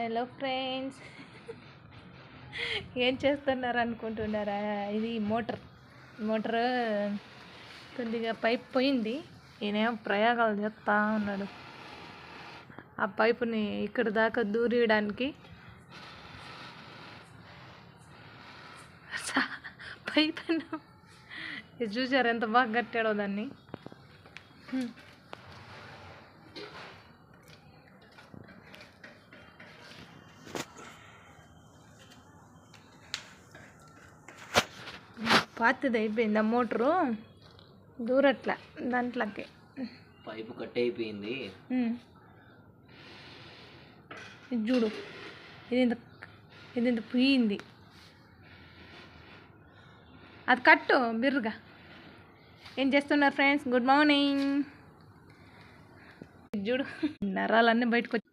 Hello friends ఏం చేస్తున్నారు అనుకుంటున్నారా ఇది మోటార్. మోటార్ కొద్దిగా పైప్ పోయింది. ఈయనేం ప్రయోగాలు చేస్తా ఉన్నాడు. ఆ పైపుని ఇక్కడ దాకా దూరియడానికి పైప్ చూసారు ఎంత బాగా కట్టాడో దాన్ని? పాతది అయిపోయింది ఆ మోటరు దూరట్లా దాంట్లోకి. పైపు కట్ అయిపోయింది. ఇది చూడు ఇది ఇంత ఇది ఇంత పోయింది. అది కట్టు బిర్రుగా. ఏం చేస్తున్నారు ఫ్రెండ్స్? Good morning. ఇది చూడు నరాలన్నీ బయటకు వచ్చి